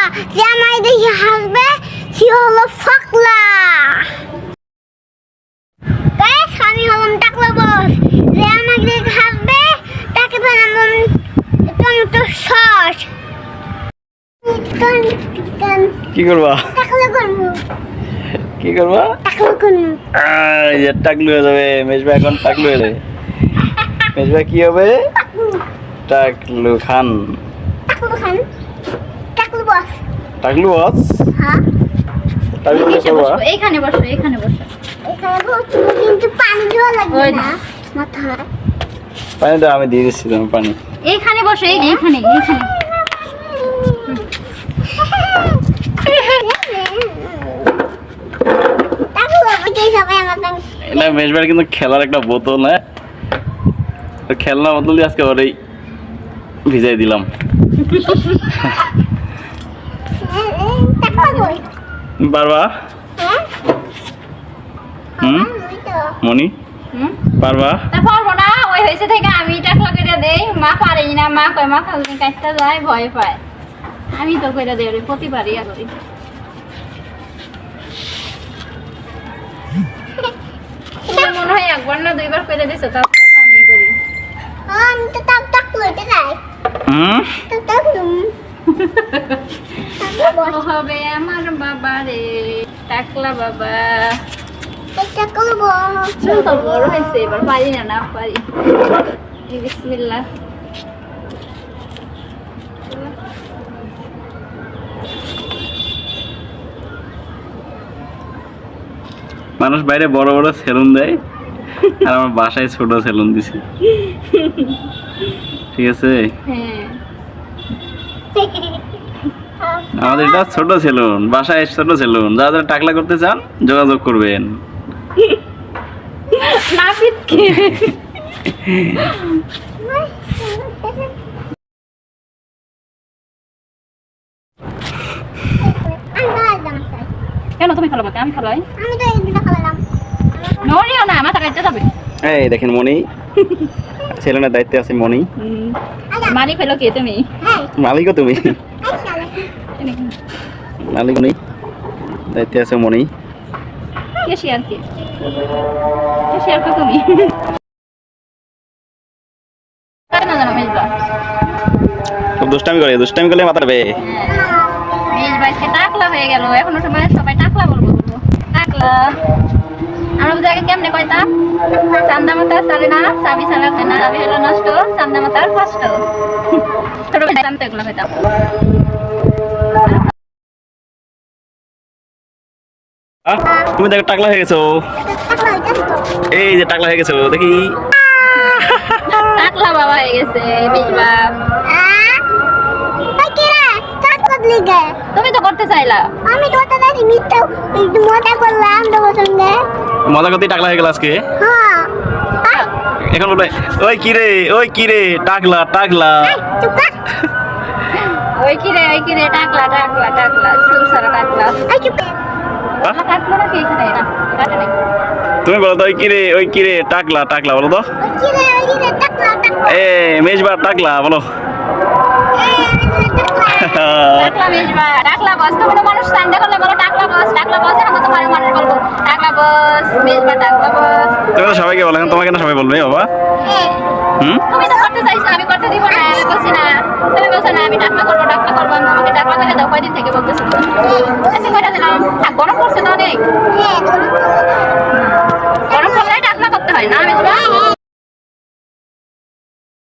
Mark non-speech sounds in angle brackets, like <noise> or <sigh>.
বাবা যে আমার দেখি হাসবে সে হলো ফাকলা। আমি হলাম টাকলা বস। যে আমাকে দেখে হাসবে তাকে বানালাম টমেটো সস। কি করবা? টাকলা করব। কি করবা? টাকলা করব। যে টাকলু হয়ে যাবে। মেজবা এখন টাকলু হয়ে যাবে। মেজবা কি হবে? টাকলু খান। টাকলু খান। বস টাকলু বস হ্যাঁ। টাকলু কি নিচে বসো বসো বসো। এখানে কিন্তু পানি দেওয়া লাগবে না মাথায়। পানি দাও আমি দিয়ে দিচ্ছি তোমার পানি। এইখানে বসো এই এটা মেজবার কিন্তু খেলার একটা বোতল হ্যাঁ? তো খেলনা বোতল দিয়ে আজকে ওরেই ভিজাই দিলাম। <laughs> পারবা হুম? মনি? পারবা পারব না ওই হয়েছে থেকে আমি টাকলা করে দেই মা পারি না মা কয় মা খালি কাটটা যায় ভয় পায় আমি তো করে দেই রে প্রতিবারই আর করি মনে হয় একবার না দুইবার করে দিছো তারপরে আমি করি আমি তো টাক টাকলু এটা যাই হুম তো ও হবে আমার বাবা। রে টাকলা বাবা তো বড় হয়েছে এবার পারি না না পারি। বিসমিল্লাহ। মানুষ বাইরে বড় বড় সেলুন দেয় আর আমার বাসায় ছোট সেলুন দিছি। ঠিক আছে? হ্যাঁ। <laughs> আমাদের এটা ছোট সেলুন বাসায় ছোট সেলুন। যারা যারা টাকলা করতে চান যোগাযোগ করবেন। নাপিতকে আমি খালাম কেন তুমি খালো আমি খালাই আমি তো এই খালাম। নড়িও না মাথা কাটতে যাবে এই দেখেন মনি সেলুনের দায়িত্বে আছে মনি মালিক হলো কে তুমি? হ্যাঁ। মালিকও তুমি। মালিক নেই দায়িত্বে আছে মনি কে শেয়ার কে? কে শেয়ার কে তুমি? কার না জানো মেজবা? খুব দুষ্টামি করে দুষ্টামি করলে মাথা বে মেজ বাইকে টাকলা হয়ে গেল। এখন সময় সবাই টাকলা বলব টাকলা। আমরা বুঝে আগে কেমনে কইতাম চান্দা চালে না চাবি চালাতে না চাবি হলো নষ্ট চান্দা মাতার কষ্ট। ছোট ভাই এগুলো কইতাম তুমি দেখো টাকলা হয়ে গেছো। এই যে টাকলা হয়ে গেছো দেখি। টাকলা বাবা হয়ে গেছে তুমি তো করতে চাইলা। আমি তো মিথ্যা মজা করলাম তোমার সঙ্গে মজা করতে টাকলা হয়ে গেল আজকে। এখন বলবে ওই কিরে ওই কিরে টাকলা টাকলা। ওই কিরে ওই কিরে টাকলা টাকলা। তুমি বলো তো ওই কিরে ওই কিরে টাকলা টাকলা বলো তো। কি রে, ওই কি রে, টাকলা, টাকলা। এ মেজবার টাকলা বলো। টাকলা। বস তো কোনো মানুষ সান্ডে করলে বলো টাকলা বস টাকলা বস এখন তো তোমার মানুষ বলব। টাকলা বস মেজবা টাকলা বস। তুমি তো সবাইকে বলো এখন তোমাকে না সবাই বলবে বাবা। হুম? বলতেছে না আমি ডাকলা করব ডাকলা করব আমি তোমাকে ডাকলা দিলে দাও কয়দিন থেকে বলতেছে বলতেছে আচ্ছা, কয়টা দিলাম আর গরম পড়ছে তো অনেক। হ্যাঁ, গরম পড়লে ডাকলা করতে হয় না আমি তোমার